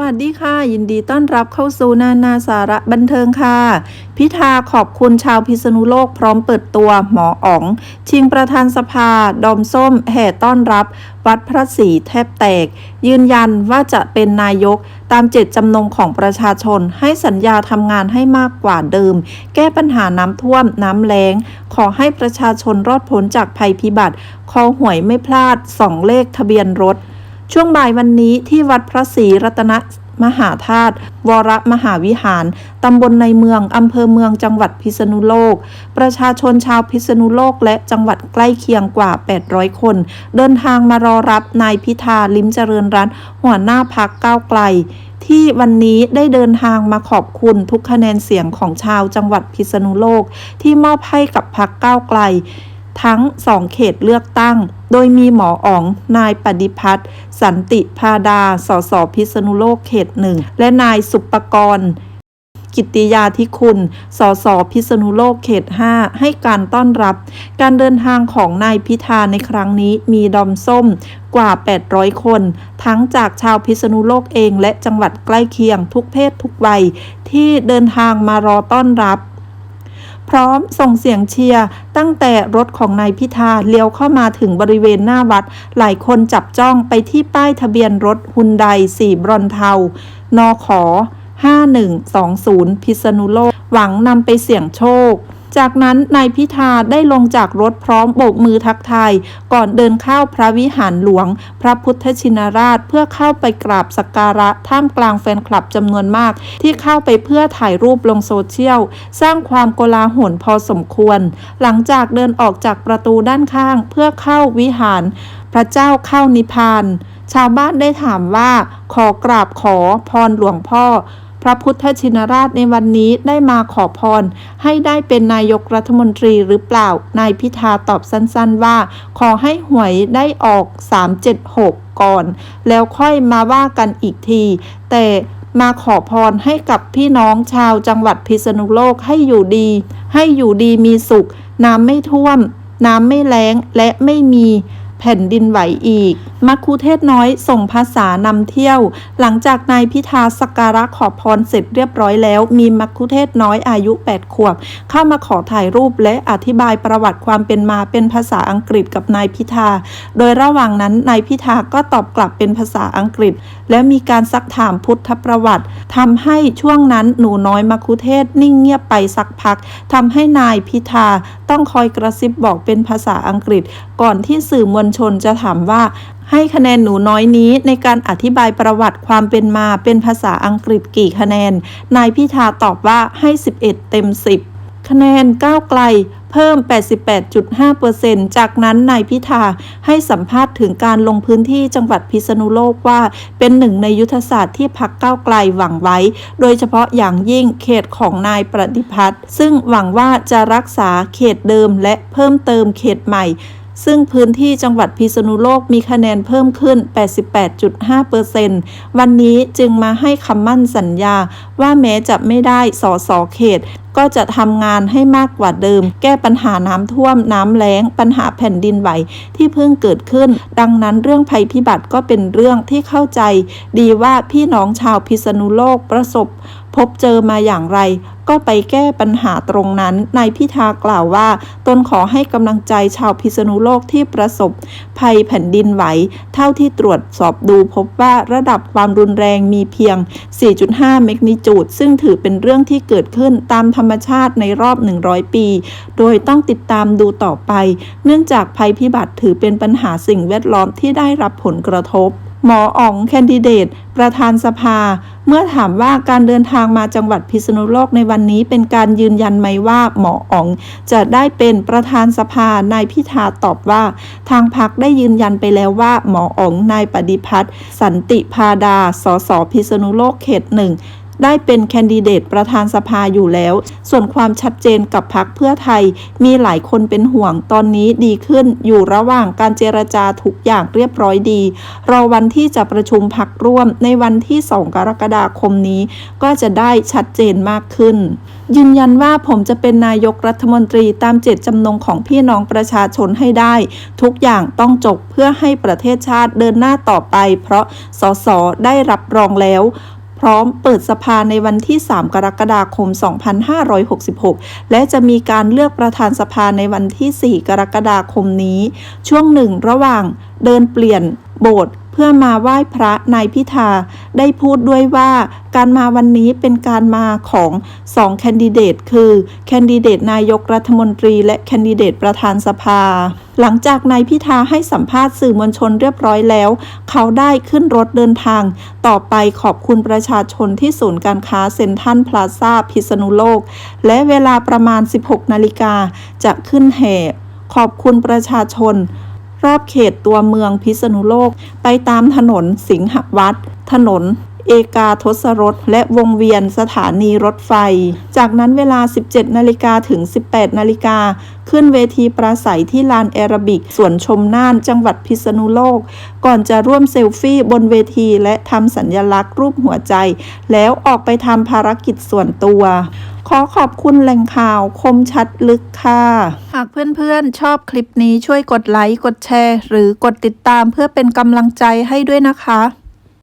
วัสดีค่ะ ยินดีต้อนรับเข้าสู่นานาสาระบันเทิงค่ะ พิธาขอบคุณชาวพิษณุโลกพร้อมเปิดตัวหมออ๋อง ชิงประธานสภา ดอมส้ม แห่ต้อนรับ วัดพระศรีแทบแตก ยืนยันว่าจะเป็นนายกตามเจตจำนงของประชาชน ให้สัญญาทำงานให้มากกว่าเดิม แก้ปัญหาน้ำท่วมน้ำแล้ง ขอให้ประชาชนรอดพ้นจากภัยพิบัติคอหวยไม่พลาดสองเลขทะเบียนรถ ช่วงบ่ายวันนี้ที่วัดพระศรีรัตนมหาธาตุวรมหาวิหาร ตำบลในเมือง อำเภอเมืองจังหวัดพิษณุโลก ประชาชนชาวพิษณุโลกและจังหวัดใกล้เคียงกว่า 800 คน เดินทางมารอรับนายพิธาลิมเจริญรัตน์หัวหน้าพักก้าวไกล ที่วันนี้ได้เดินทางมาขอบคุณทุกคะแนนเสียงของชาวจังหวัดพิษณุโลก ที่มอบให้กับพักก้าวไกล ทั้งสองเขตเลือกตั้ง โดยมีหมออ๋อง นายปฏิพัฒน์สันติพาดา สสพิษณุโลกเขตหนึ่ง และนายสุปกรณ์กิตติยาธิคุณ สสพิษณุโลกเขต 5 ให้การต้อนรับ การเดินทางของนายพิธาในครั้งนี้มีดอมส้มกว่า 800 คน ทั้งจากชาวพิษณุโลกเองและจังหวัดใกล้เคียงทุกเพศทุกวัย ที่เดินทางมารอต้อนรับ พร้อมส่งเสียงเชียร์ตั้งแต่รถของนายพิธาเลี้ยวเข้ามาถึงบริเวณหน้าวัด หลายคนจับจ้องไปที่ป้ายทะเบียนรถฮุนไดสีบรอนเทานอขอ5120 พิษณุโลก หวังนำไปเสี่ยงโชค จากนั้นนายพิธาได้ลงจากรถพร้อมโบกมือทักทายก่อนเดินเข้าพระวิหารหลวง พระพุทธชินราชเพื่อเข้าไปกราบสักการะท่ามกลางแฟนคลับจำนวนมาก ที่เข้าไปเพื่อถ่ายรูปลงโซเชียล สร้างความโกลาหลพอสมควร หลังจากเดินออกจากประตูด้านข้างเพื่อเข้าวิหาร พระเจ้าเข้านิพพาน ชาวบ้านได้ถามว่าขอกราบขอพรหลวงพ่อ พระพุทธชินราชในวันนี้ได้มาขอพร ให้ได้เป็นนายกรัฐมนตรีหรือเปล่า นายพิธาตอบสั้นๆว่า ขอให้หวยได้ออก 376 ก่อน แล้วค่อยมาว่ากันอีกที แต่มาขอพรให้กับพี่น้องชาวจังหวัดพิษณุโลกให้อยู่ดี ให้อยู่ดีมีสุข น้ำไม่ท่วม น้ำไม่แล้งและไม่มี แผ่นดินไหวอีก มัคคุเทศน้อยส่งภาษานำเที่ยว หลังจากนายพิธาสกการะขอพรเสร็จเรียบร้อยแล้ว มีมัคคุเทศน้อยอายุ 8 ขวบ เข้ามาขอถ่ายรูปและอธิบายประวัติความเป็นมาเป็นภาษาอังกฤษกับนายพิธา โดยระหว่างนั้นนายพิธาก็ตอบกลับเป็นภาษาอังกฤษ และมีการซักถามพุทธประวัติทำให้ช่วงนั้นหนูน้อยมัคคุเทศนิ่งเงียบไปสักพักทำให้นายพิธา ต้องคอยกระซิบบอกเป็นภาษาอังกฤษ ก่อนที่สื่อมวลชนจะถามว่า ให้คะแนนหนูน้อยนี้ในการอธิบายประวัติความเป็นมาเป็นภาษาอังกฤษกี่คะแนน นายพิธาตอบว่าให้ 11 เต็ม 10 คะแนนก้าวไกลเพิ่ม 88.5%จากนั้นนายพิธาให้สัมภาษณ์ถึงการลงพื้นที่จังหวัดพิษณุโลกว่า เป็นหนึ่งในยุทธศาสตร์ที่พักก้าวไกลหวังไว้ โดยเฉพาะอย่างยิ่งเขตของนายประดิพัฒน์ซึ่งหวังว่าจะรักษาเขตเดิมและเพิ่มเติมเขตใหม่ ซึ่งพื้นที่จังหวัดพิษณุโลกมีคะแนนเพิ่มขึ้น 88.5%วันนี้จึงมาให้คำมั่นสัญญาว่าแม้จะไม่ได้สอสอเขต ก็จะทำงานให้มากกว่าเดิม แก้ปัญหาน้ำท่วมน้ำแล้ง ปัญหาแผ่นดินไหวที่เพิ่งเกิดขึ้น ดังนั้นเรื่องภัยพิบัติก็เป็นเรื่องที่เข้าใจ ดีว่าพี่น้องชาวพิษณุโลกประสบ พบเจอมาอย่างไร ก็ไปแก้ปัญหาตรงนั้น นายพิธากล่าวว่า ตนขอให้กำลังใจชาวพิษณุโลกที่ประสบ ภัยแผ่นดินไหว เท่าที่ตรวจสอบดูพบว่าระดับความรุนแรงมีเพียง 4.5 เมกนิจูด ซึ่งถือเป็นเรื่องที่เกิดขึ้นตามธรรมชาติในรอบ 100 ปี โดยต้องติดตามดูต่อไป เนื่องจากภัยพิบัติถือเป็นปัญหาสิ่งแวดล้อมที่ได้รับผลกระทบ หมออ๋องแคนดิเดต ประธานสภา เมื่อถามว่าการเดินทางมาจังหวัดพิษณุโลกในวันนี้เป็นการยืนยันไหมว่าหมออ๋อง จะได้เป็นประธานสภานายพิธาตอบว่า ทางพักได้ยืนยันไปแล้วว่าหมออ๋องนายปฏิพัฒน์สันติพาดาสสพิษณุโลกเขตหนึ่ง ได้เป็นแคนดิเดตประธานสภาอยู่แล้ว ส่วนความชัดเจนกับพักเพื่อไทย มีหลายคนเป็นห่วงตอนนี้ดีขึ้นอยู่ระหว่างการเจรจาทุกอย่างเรียบร้อยดี รอวันที่จะประชุมพักร่วมในวันที่ 2 กรกฎาคมนี้ ก็จะได้ชัดเจนมากขึ้น ยืนยันว่าผมจะเป็นนายกรัฐมนตรีตามเจตจำนงของพี่น้องประชาชนให้ได้ ทุกอย่างต้องจบเพื่อให้ประเทศชาติเดินหน้าต่อไป เพราะสสได้รับรองแล้ว พร้อมเปิดสภาในวันที่ 3 กรกฎาคม 2566 และจะมีการเลือกประธานสภาในวันที่ 4 กรกฎาคมนี้ ช่วงหนึ่งระหว่างเดินเปลี่ยนโบสถ์เพื่อมาไหว้พระนายพิธา ได้พูดด้วยว่าการมาวันนี้เป็นการมาของสองแคนดิเดตคือ แคนดิเดตนายกรัฐมนตรี และแคนดิเดตประธานสภา หลังจากนายพิธาให้สัมภาษณ์สื่อมวลชนเรียบร้อยแล้ว เขาได้ขึ้นรถเดินทาง ต่อไปขอบคุณประชาชนที่ศูนย์การค้าเซ็นทรัลพลาซาพิษณุโลก และเวลาประมาณ 16 นาฬิกาจะขึ้นแห่ ขอบคุณประชาชน รอบเขตตัวเมืองพิษณุโลก ไปตามถนนสิงหวัดถนน เอกาทศรถและวงเวียนสถานีรถไฟ จากนั้นเวลา 17 นาฬิกาถึง 18 นาฬิกา ขึ้นเวทีปราศัยที่ลานแอรบิกสวนชมน่านจังหวัดพิษณุโลก ก่อนจะร่วมเซลฟี่บนเวทีและทำสัญญลักษณ์รูปหัวใจ แล้วออกไปทำภารกิจส่วนตัวขอขอบคุณแหล่งข่าวคมชัดลึกค่ะ หากเพื่อนๆ ชอบคลิปนี้ช่วยกดไลค์ กดแชร์ หรือกดติดตามเพื่อเป็นกำลังใจให้ด้วยนะคะ